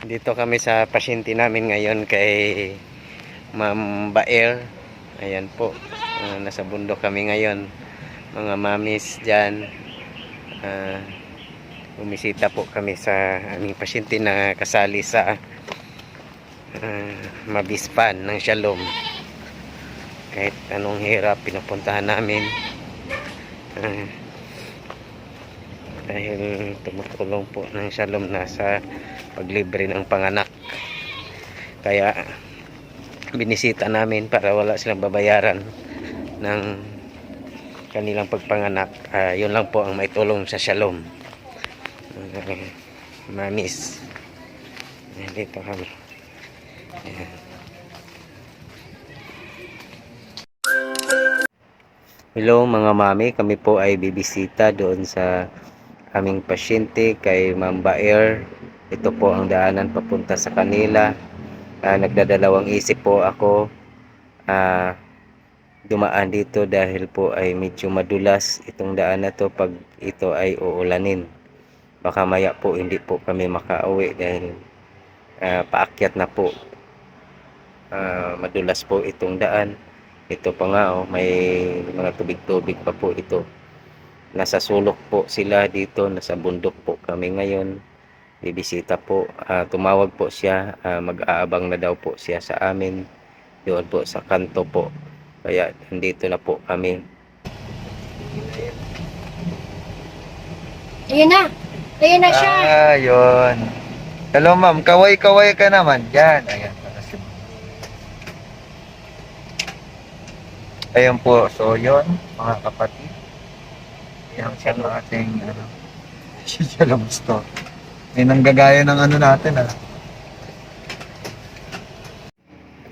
Dito kami sa pasyente namin ngayon kay Ma'am Baer. Ayan po. Ah, nasa bundok kami ngayon. Mga mamis dyan. Ah, bumisita po kami sa aming pasyente na kasali sa ah, Mabispan ng Shalom. Kahit anong hirap pinupuntahan namin. Ah, dahil tumutulong po ng Shalom na sa paglibre ng panganak. Kaya binisita namin para wala silang babayaran ng kanilang pagpanganak. Ah, yun lang po ang may tulong sa Shalom. Ah, mamis. Dito kami. Hello mga mami, kami po ay bibisita doon sa aming pasyente kay Ma'am Baer. Ito po ang daanan papunta sa kanila. Ah, nagdadalawang isip po ako ah, dumaan dito dahil po ay medyo madulas itong daan na to pag ito ay uulanin. Baka maya po hindi po kami makauwi dahil ah, paakyat na po. Ah, madulas po itong daan. Ito pa nga oh, may mga tubig-tubig pa po ito nasa sulok po sila dito, nasa bundok po kami ngayon. Bibisita po, Ah, tumawag po siya, Ah, mag-aabang na daw po siya sa amin doon po sa kanto po. Kaya nandito na po kami. Ayun na. Ayun na siya. Ah, yun. Hello ma'am, kaway-kaway ka naman. Yan, ayan. Ayan po, so yun, mga kapatid. Yan siya ng ating, ano, siya lang store. May nanggagaya ng ano natin, ah.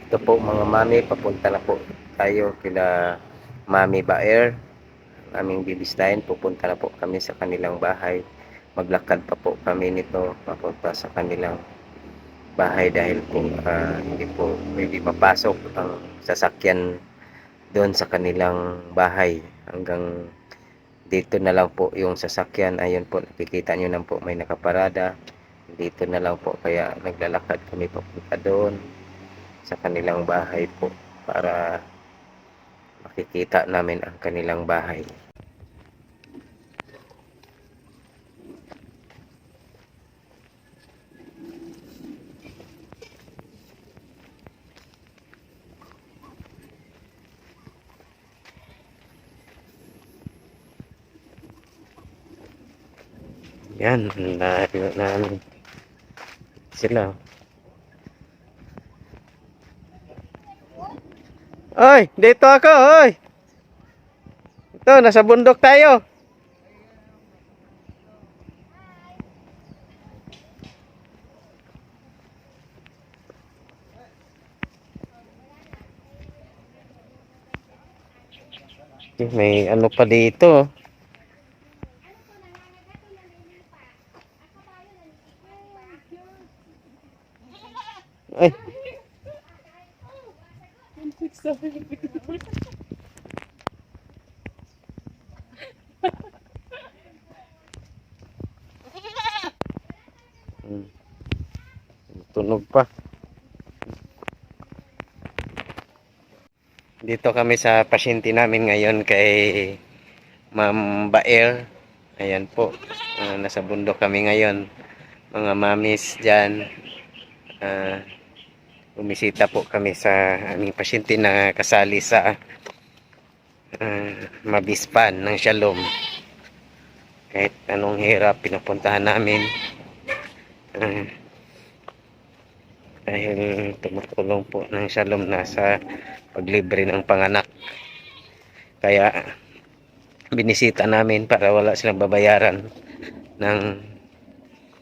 Ito po mga mami, papunta na po tayo kila Mami Baer. Aming bibistahin, pupunta na po kami sa kanilang bahay. Maglakad pa po kami nito papunta sa kanilang bahay dahil po ah, hindi po pwede mapasok ang sasakyan doon sa kanilang bahay hanggang dito na lang po yung sasakyan ayun po nakikita nyo na po may nakaparada dito na lang po kaya naglalakad kami papunta doon sa kanilang bahay po para makikita namin ang kanilang bahay. Yan, layo namin sila. Oy, dito ako, oy. Ito, nasa bundok tayo. May ano pa dito. Hmm. Tunog pa. Dito kami sa pasyente namin ngayon kay Ma'am Baer. Ayan po. Ah, nasa bundok kami ngayon. Mga mamis dyan. Ah, bumisita po kami sa aming pasyente na kasali sa ah, Mabispan ng Shalom. Kahit anong hirap pinupuntahan namin. Ah, dahil tumutulong po ng Shalom na sa paglibre ng panganak. Kaya binisita namin para wala silang babayaran ng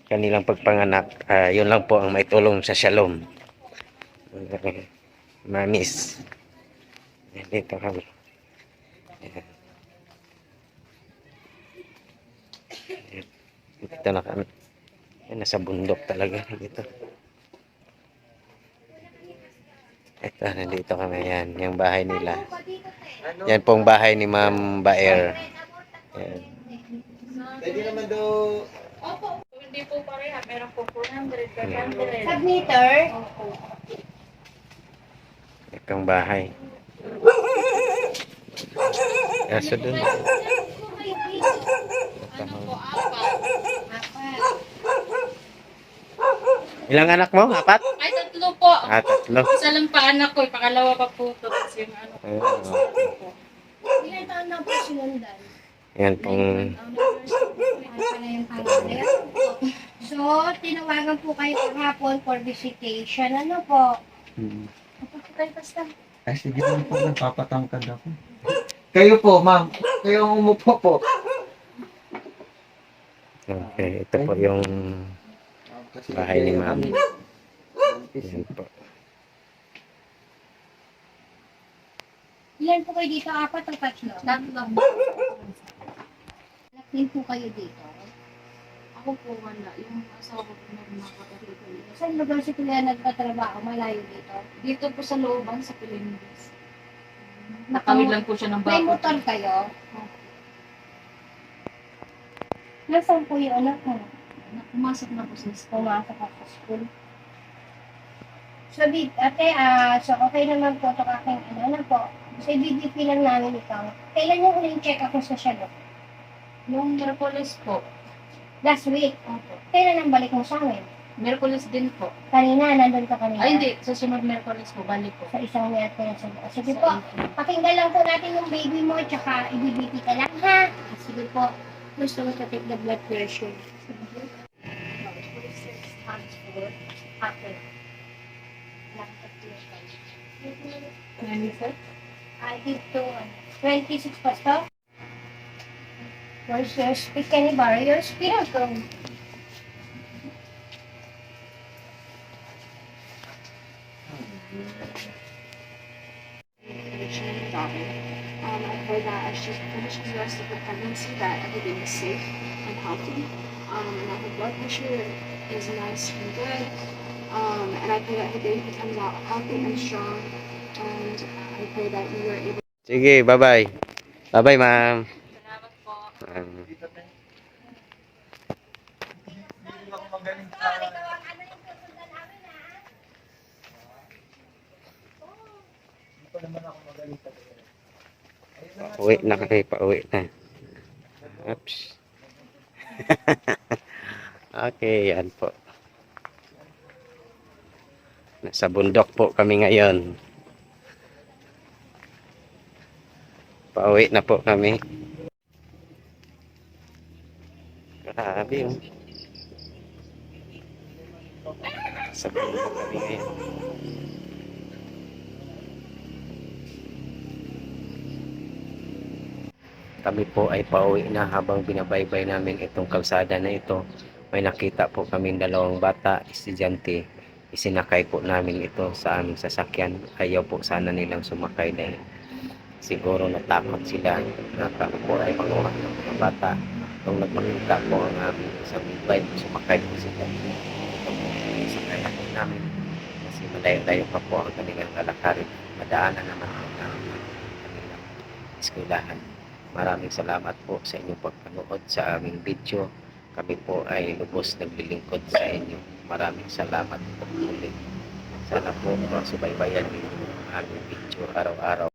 kanilang pagpanganak. Ah, yun lang po ang may tulong sa Shalom. Ah, Mamis. Ayan, Dito kami. Ayan. Ayan. Dito na kami. Ayan, nasa bundok talaga dito. Ito, nandito kami. Yan, yung bahay nila. Yan pong bahay ni Ma'am Baer. Yan. Pwede naman daw, Hindi po pareha. Meron po 400, 500. Submitter. Opo. Itong bahay. Kaso dun. Ano po, apat. Apat. Ilang anak mo? Apat? Ay, tatlo po. Ah, tatlo. Isa lang pa anak ko. Pangalawa pa po ito. Kasi yung ano Ayun, po. Ilan taon na po sinundan? Yan pong? So, tinawagan po kayo kahapon for visitation. Ano po? Hmm. Kapag basta. Ay, sige lang po, nagpapatangkad ako. Kayo po, ma'am. Kayo ang umupo po. Okay, ito po yung Kasi Bahay ni ma'am. kami- yan po. Ilan po kayo dito? Apat o tatlo? Tatlo. Anak din po kayo dito. Ako po wala. Yung asawa ko po meron nakatari dito. Saan lugar si Kuya nagpatrabaho? Malayo dito. Dito po sa looban sa Pilipinas. Nakawid lang po siya ng May bako. motor kayo? Nasaan po yung anak mo? Pumasok na po sa school. Pumasok ako sa school. So, big, ate, ah, so okay naman po ito aking ano, ano po. So, ibibigay lang namin ikaw. Kailan yung huling check mo sa siya, no? Yung Merkulis po. Last week. Opo. Kailan ang balik mo sa amin? Merkulis din po. Kanina, nandun ka kanina. Ay, hindi. Sa sunod Merkulis po. Balik po. Sa isang ko na sa Sige po, 18. pakinggan lang po natin yung baby mo, tsaka ibibiti ka lang, ha? Sige po. Gusto mo take the blood pressure. I give to ano, 26 pa to. Where's your any barrier? Speak ko. Conditioning daughter. Um, I pray that as she finishes the rest of her pregnancy, that everything is safe and healthy, um, and that her blood pressure is nice and good. Um, and I pray that her baby comes out healthy and strong. And I pray that you are able. Sige, bye-bye. Bye-bye, ma'am. Salamat po. Um, Hindi ako magaling sa... Hindi pa naman ako magaling sa... Ayun na nga. uwi na kayo, pauwi na. Oops. okay, yan po. Nasa bundok po kami ngayon. Pauwi na po kami. Grabe yun. Sa bundok kami ngayon. kami po ay pauwi na habang binabaybay namin itong kalsada na ito. May nakita po kami dalawang bata, estudyante. Isinakay po namin ito sa aming sasakyan. Ayaw po sana nilang sumakay dahil siguro natakot sila na kami po ay mga bata. Nung nagmakita po ang aming isang bike, sumakay po sila. Na po namin. Kasi malayo-layo pa po ang kanilang lalakarin. Madaanan naman ang kanilang eskwelahan. Maraming salamat po sa inyong pagpanood sa aming video. Kami po ay lubos naglilingkod sa inyo. Maraming salamat po ulit. Sana po subaybayan niyo ang aming video araw-araw.